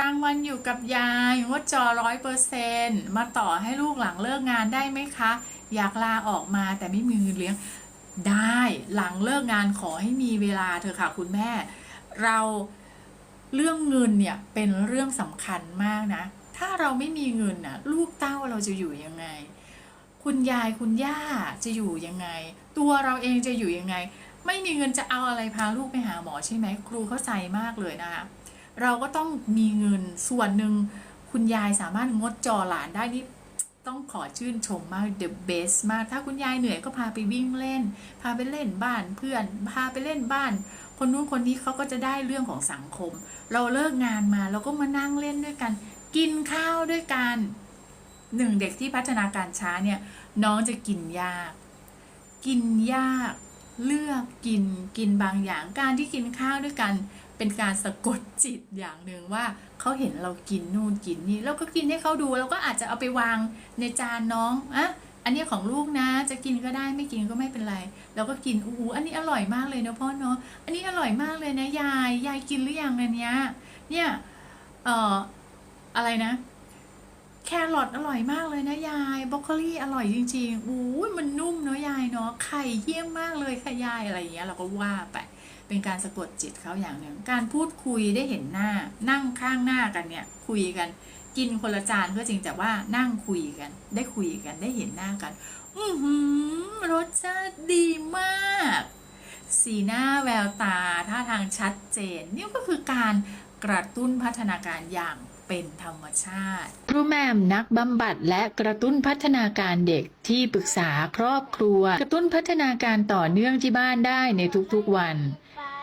รางวัลอยู่กับยายงดจอร้อยเปอร์เซนมาต่อให้ลูกหลังเลิกงานได้ไหมคะ อยากลาออกมาแต่ไม่มีเงินเลี้ยงได้หลังเลิกงานขอให้มีเวลาเถอะค่ะคุณแม่ เราเรื่องเงินเนี่ยเป็นเรื่องสำคัญมากนะ ถ้าเราไม่มีเงินน่ะลูกเต้าเราจะอยู่ยังไง คุณยายคุณย่าจะอยู่ยังไง ตัวเราเองจะอยู่ยังไง ไม่มีเงินจะเอาอะไรพาลูกไปหาหมอใช่ไหมครูเข้าใจมากเลยนะคะ เราก็ต้องมีเงินส่วนหนึ่งคุณยายสามารถงดจอหลานได้นี่ต้องขอชื่นชมมาก the best มาก ถ้าคุณยายเหนื่อยก็พาไปวิ่งเล่น พาไปเล่นบ้านเพื่อน พาไปเล่นบ้าน คนนู้นคนนี้เขาก็จะได้เรื่องของสังคม เราเลิกงานมาเราก็มานั่งเล่นด้วยกัน กินข้าวด้วยกันหนึ่งเด็กที่พัฒนาการช้าเนี่ยน้องจะกินยาก กินยาก เลือกกินกินบางอย่างการที่กินข้าวด้วยกัน เป็นการสะกดจิตอย่างหนึ่งว่าเขาเห็นเรากินนู่นกินนี่เราก็กินให้เขาดูเราก็อาจจะเอาไปวางในจานน้องอะอันนี้ของลูกนะ จะกินก็ได้ไม่กินก็ไม่เป็นไรเราก็กินอู้อันนี้อร่อยมากเลยนะพ่อเนาะอันนี้อร่อยมากเลยนะยายยายกินหรือยังอันเนี้ยเนี่ยเอ่ออะไรนะแครอทอร่อยมากเลยนะยายบรอกโคลีอร่อยจริงๆอู้มันนุ่มเนาะยายเนาะไข่เยี่ยมมากเลยค่ะยายอะไรอย่างเงี้ยเราก็ว่าไป เป็นการสะกดจิตเขาอย่างหนึ่ง การพูดคุยได้เห็นหน้า นั่งข้างหน้ากันเนี่ย คุยกัน กินคนละจานก็จริงแต่ว่านั่งคุยกัน ได้คุยกันได้เห็นหน้ากัน อือหือรสชาติดีมาก สีหน้าแววตาท่าทางชัดเจน นี่ก็คือการกระตุ้นพัฒนาการอย่างเป็นธรรมชาติครูแมมนักบำบัดและกระตุ้นพัฒนาการเด็กที่ปรึกษาครอบครัว กระตุ้นพัฒนาการต่อเนื่องที่บ้านได้ในทุกๆวัน